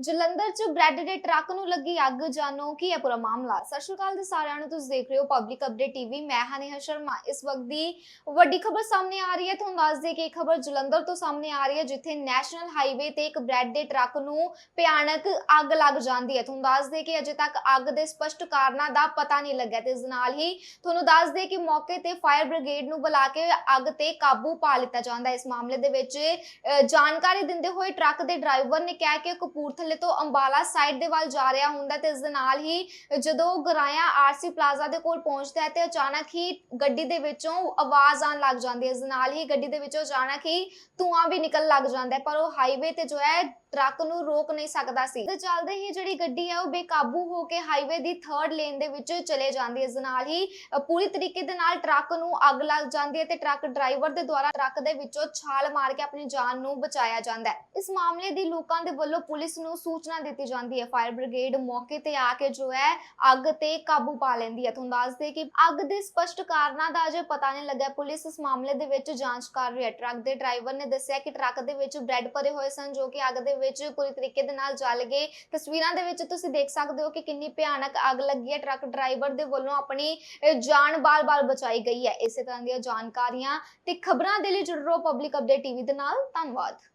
ਜਲੰਧਰ 'ਚ ਬ੍ਰੈਡ ਦੇ ਟਰੱਕ ਨੂੰ ਲੱਗੀ ਅੱਗ, ਜਾਣੋ ਕੀ ਹੈ ਪੂਰਾ ਮਾਮਲਾ? ਸਤਿ ਸ਼੍ਰੀ ਅਕਾਲ ਜੀ ਸਾਰਿਆਂ ਨੂੰ, ਤੁਸੀਂ ਦੇਖ ਰਹੇ ਹੋ ਪਬਲਿਕ ਅਪਡੇਟ ਟੀਵੀ ਮੈਂ ਹਾਂ ਨੇਹਾ ਸ਼ਰਮਾ। ਇਸ ਵਕਤ ਦੀ ਵੱਡੀ ਖਬਰ ਸਾਹਮਣੇ ਆ ਰਹੀ ਹੈ। ਤੁਹਾਨੂੰ ਦੱਸ ਦੇ ਕਿ ਇਹ ਖਬਰ ਜਲੰਧਰ ਤੋਂ ਸਾਹਮਣੇ ਆ ਰਹੀ ਹੈ, ਜਿੱਥੇ ਨੈਸ਼ਨਲ ਹਾਈਵੇ ਤੇ ਇੱਕ ਬ੍ਰੈਡ ਦੇ ਟਰੱਕ ਨੂੰ ਭਿਆਨਕ ਅੱਗ ਲੱਗ ਜਾਂਦੀ ਹੈ। ਤੁਹਾਨੂੰ ਦੱਸ ਦੇ ਕਿ ਅਜੇ ਤੱਕ ਅੱਗ ਦੇ ਸਪਸ਼ਟ ਕਾਰਨਾਂ ਦਾ ਪਤਾ ਨਹੀਂ ਲੱਗਿਆ ਤੇ ਇਸ ਨਾਲ ਹੀ ਤੁਹਾਨੂੰ ਦੱਸ ਦੇ ਕਿ ਮੌਕੇ ਤੇ ਫਾਇਰ ਬ੍ਰਿਗੇਡ ਨੂੰ ਬੁਲਾ ਕੇ ਅੱਗ ਤੇ ਕਾਬੂ ਪਾ ਲਿੱਤਾ ਜਾਂਦਾ ਇਸ ਮਾਮਲੇ ਦੇ ਵਿੱਚ ਜਾਣਕਾਰੀ ਦਿੰਦੇ ਹੋਏ ਟਰੱਕ ਦੇ ਡਰਾਈਵਰ ਨੇ ਕਿਹਾ ਕਿ ਕਪੂਰਥਲੇ ਤੋਂ ਅੰਬਾਲਾ ਸਾਈਡ ਦੇ ਵੱਲ ਜਾ ਰਿਹਾ ਹੁੰਦਾ ਤੇ ਇਸ ਦੇ ਨਾਲ ਹੀ ਜਦੋਂ ਗਰਾਇਆ ਆਰਸੀ ਪਲਾਜ਼ਾ ਦੇ ਕੋਲ ਪਹੁੰਚਦਾ ਹੈ ਤੇ ਅਚਾਨਕ ਹੀ ਗੱਡੀ ਦੇ ਵਿੱਚੋਂ ਆਵਾਜ਼ ਆਉਣ ਲੱਗ ਜਾਂਦੀ ਹੈ। ਇਸ ਦੇ ਨਾਲ ਹੀ ਗੱਡੀ ਦੇ ਵਿੱਚੋਂ ਅਚਾਨਕ ਹੀ ਧੂਆਂ ਵੀ ਨਿਕਲ ਲੱਗ ਜਾਂਦਾ ਹੈ, ਪਰ ਉਹ ਹਾਈਵੇ ਤੇ ਜੋ ਹੈ ਟਰੱਕ ਨੂੰ ਰੋਕ ਨਹੀਂ ਸਕਦਾ ਸੀ। ਤੇ ਚੱਲਦੇ ਹੀ ਜਿਹੜੀ ਗੱਡੀ ਹੈ ਉਹ ਬੇਕਾਬੂ ਹੋ ਕੇ ਹਾਈਵੇ ਦੀ ਥਰਡ ਲੇਨ ਦੇ ਵਿੱਚ ਚਲੇ ਜਾਂਦੀ ਹੈ। ਇਸ ਨਾਲ ਹੀ ਪੂਰੀ ਤਰੀਕੇ ਦੇ ਨਾਲ ਟਰੱਕ ਨੂੰ ਅੱਗ ਲੱਗ ਜਾਂਦੀ ਹੈ ਤੇ ਟਰੱਕ ਡਰਾਈਵਰ ਦੇ ਦੁਆਰਾ ਟਰੱਕ ਦੇ ਵਿੱਚੋਂ ਛਾਲ ਮਾਰ ਕੇ ਆਪਣੀ ਜਾਨ ਨੂੰ ਬਚਾਇਆ ਜਾਂਦਾ ਹੈ। ਇਸ ਮਾਮਲੇ ਦੀ ਲੋਕਾਂ ਦੇ ਵੱਲੋਂ ਪੁਲਿਸ ਨੂੰ ਸੂਚਨਾ ਦਿੱਤੀ ਜਾਂਦੀ ਹੈ। ਫਾਇਰ ਬ੍ਰਿਗੇਡ ਮੌਕੇ ਤੇ ਆ ਕੇ ਜੋ ਹੈ, ਅੱਗ ਤੇ ਕਾਬੂ ਪਾ ਲੈਂਦੀ ਹੈ। ਤੁਹਾਨੂੰ ਦੱਸ ਦੇ ਕਿ ਅੱਗ ਦੇ ਸਪਸ਼ਟ ਕਾਰਨਾਂ ਦਾ ਅਜੇ ਪਤਾ ਨਹੀਂ ਲੱਗਾ ਪੁਲਿਸ ਇਸ ਮਾਮਲੇ ਦੇ ਵਿੱਚ ਜਾਂਚ ਕਰ ਰਹੀ ਹੈ। ਟਰੱਕ ਦੇ ਡਰਾਈਵਰ ਨੇ ਦੱਸਿਆ ਕਿ ਟਰੱਕ ਦੇ ਵਿੱਚ ਬ੍ਰੈਡ ਭਰੇ ਹੋਏ ਸਨ, ਜੋ ਕਿ ਅੱਗ ਦੇ ਵਿੱਚ ਪੂਰੀ ਤਰੀਕੇ ਦੇ ਨਾਲ ਜਲ ਗਏ। ਤਸਵੀਰਾਂ ਦੇ ਵਿੱਚ ਤੁਸੀਂ ਦੇਖ ਸਕਦੇ ਹੋ ਕਿ ਕਿੰਨੀ ਭਿਆਨਕ ਅੱਗ ਲੱਗੀ ਹੈ। ਟਰੱਕ ਡਰਾਈਵਰ ਦੇ ਵੱਲੋਂ ਆਪਣੀ ਜਾਨ ਬਾਲ-ਬਾਲ ਬਚਾਈ ਗਈ ਹੈ। ਇਸੇ ਤਰ੍ਹਾਂ ਦੀਆਂ ਜਾਣਕਾਰੀਆਂ ਤੇ ਖਬਰਾਂ ਦੇ ਲਈ ਜੁੜ ਰਹੋ ਪਬਲਿਕ ਅਪਡੇਟ ਟੀਵੀ ਦੇ ਨਾਲ। ਧੰਨਵਾਦ।